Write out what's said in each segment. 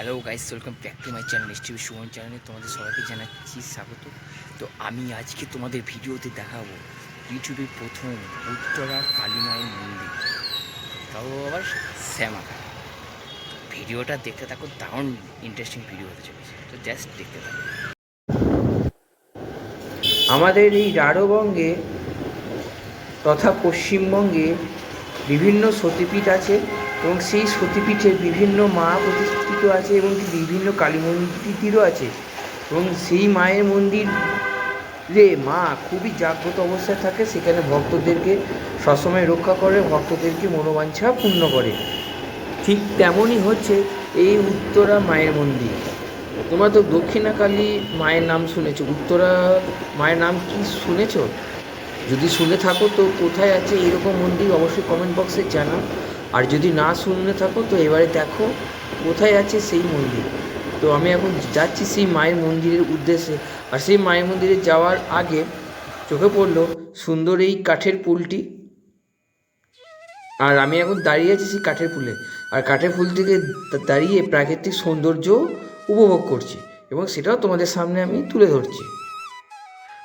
Hello guys welcome back to my channel S TV Suman চ্যানেলে তোমাদের সবাইকে জানাচ্ছি স্বাগত। তো আমি আজকে তোমাদের ভিডিওতে দেখাবো ইউটিউবের প্রথম উত্তরা কালীমায়ের মন্দির। তাও আবার শ্যামা। ভিডিওটা দেখতে থাকো, দারুণ ইন্টারেস্টিং ভিডিও হতে চলেছে। তো জাস্ট দেখতে থাকো। আমাদের এই রাঢ়বঙ্গে তথা পশ্চিমবঙ্গে বিভিন্ন সতীপীঠ আছে এবং সেই সতীপীঠের বিভিন্ন মা প্রতিষ্ঠিত আছে এবং বিভিন্ন কালী মন্দিরও আছে। এবং সেই মায়ের মন্দিরে মা খুবই জাগ্রত অবস্থায় থাকে, সেখানে ভক্তদেরকে সবসময় রক্ষা করে, ভক্তদেরকে মনোবাঞ্ছা পূর্ণ করে। ঠিক তেমনই হচ্ছে এই উত্তরা মায়ের মন্দির। তোমরা তো দক্ষিণাকালী মায়ের নাম শুনেছো, উত্তরা মায়ের নাম কি শুনেছো? যদি শুনে থাকো তো কোথায় আছে এরকম মন্দির, অবশ্যই কমেন্ট বক্সে জানাও। আর যদি না শুনে থাকো, তো এবারে দেখো কোথায় আছে সেই মন্দির। তো আমি এখন যাচ্ছি সেই মায়ের মন্দিরের উদ্দেশ্যে। আর সেই মায়ের মন্দিরে যাওয়ার আগে চোখে পড়ল সুন্দর এই কাঠের পুলটি আর আমি এখন দাঁড়িয়ে আছি সেই কাঠের ফুলে। আর কাঠের ফুল থেকে দাঁড়িয়ে প্রাকৃতিক সৌন্দর্য উপভোগ করছি এবং সেটাও তোমাদের সামনে আমি তুলে ধরছি।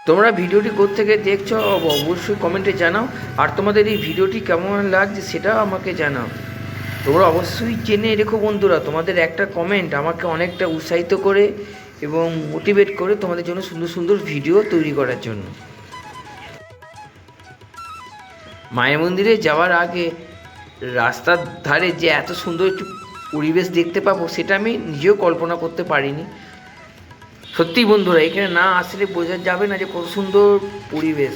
তোমরা ভিডিওটি থেকে দেখছ, অব- অবশ্যই কমেন্টে জানাও। আর তোমাদের এই ভিডিওটি কেমন লাগছে সেটাও আমাকে জানাও। তোমরা অবশ্যই জেনে রেখো বন্ধুরা, তোমাদের একটা কমেন্ট আমাকে অনেকটা উৎসাহিত করে এবং মোটিভেট করে তোমাদের জন্য সুন্দর সুন্দর ভিডিও তৈরি করার জন্য। মায়ের মন্দিরে যাওয়ার আগে রাস্তার ধারে যে এত সুন্দর একটি পরিবেশ দেখতে পাবো, সেটা আমি নিজেও কল্পনা করতে পারিনি। সত্যি বন্ধুরা, এখানে না আসলে বোঝা যাবে না যে কত সুন্দর পরিবেশ।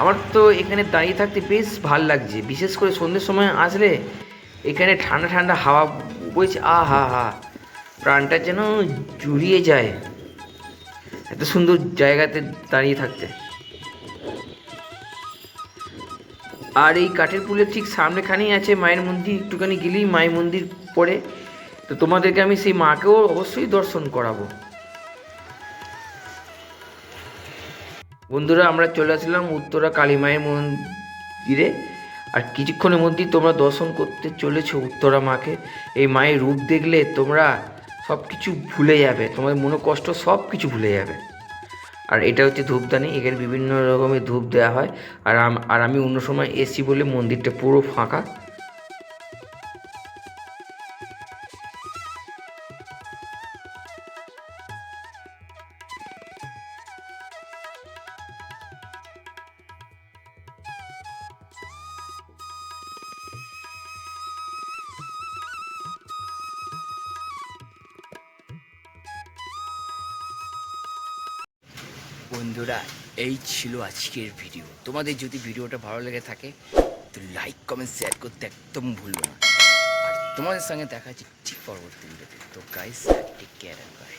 আমার তো এখানে দাঁড়িয়ে থাকতে বেশ ভালো লাগছে। বিশেষ করে সন্ধ্যের সময় আসলে এখানে ঠান্ডা ঠান্ডা হাওয়া বইছে আ হা হা, প্রাণটা যেন জুড়িয়ে যায়। এত সুন্দর জায়গাতে দাঁড়িয়ে থাকতে। আর এই কাঠের পুলের ঠিক সামনেখানেই আছে মায়ের মন্দির, একটুখানি গেলেই মায়ের মন্দির পড়ে। তো তোমাদেরকে আমি সেই মাকেও অবশ্যই দর্শন করাবো। বন্ধুরা, আমরা চলে আসলাম উত্তরা কালী মায়ের মন্দিরে। আর কিছুক্ষণের মধ্যেই তোমরা দর্শন করতে চলেছো উত্তরা মাকে। এই মায়ের রূপ দেখলে তোমরা সব কিছু ভুলে যাবে। তোমাদের মনে কষ্ট সব কিছু ভুলে যাবে। আর এটা হচ্ছে ধূপদানি, এখানে বিভিন্ন রকমের ধূপ দেওয়া হয়। আর আর আমি অন্য সময় এসি বলে মন্দিরটা পুরো ফাঁকা। বন্ধুরা, এই ছিল আজকের ভিডিও তোমাদের যদি ভিডিওটা ভালো লেগে থাকে, তো লাইক কমেন্ট শেয়ার করতে একদম ভুলবো না। আর তোমাদের সঙ্গে দেখা হচ্ছে ঠিক পরবর্তী ভিডিওতে তো গাইস টেক কেয়ার বাই